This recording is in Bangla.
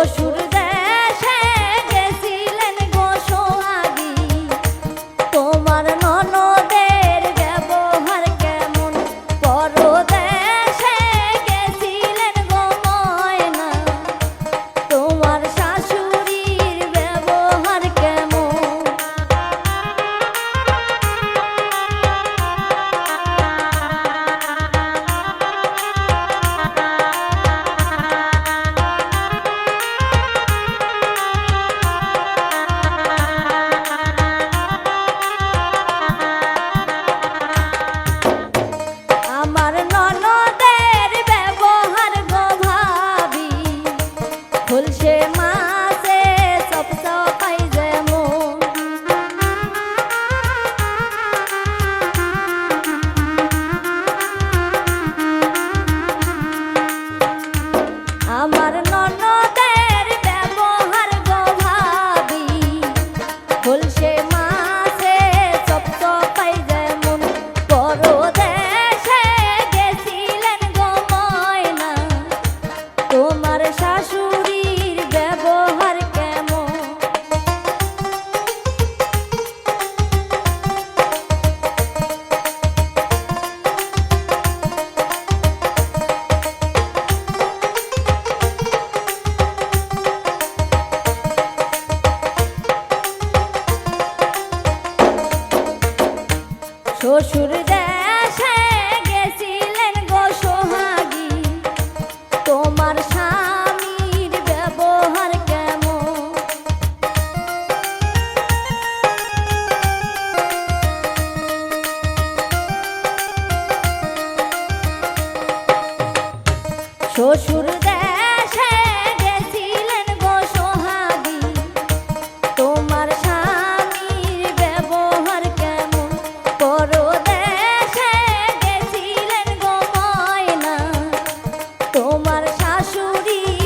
Yo শ্বশুর দেশে গেছিলেন গো সোহাগী। তোমার স্বামীর ব্যবহার কেমন? শ্বশুর তোমার শাশুড়ি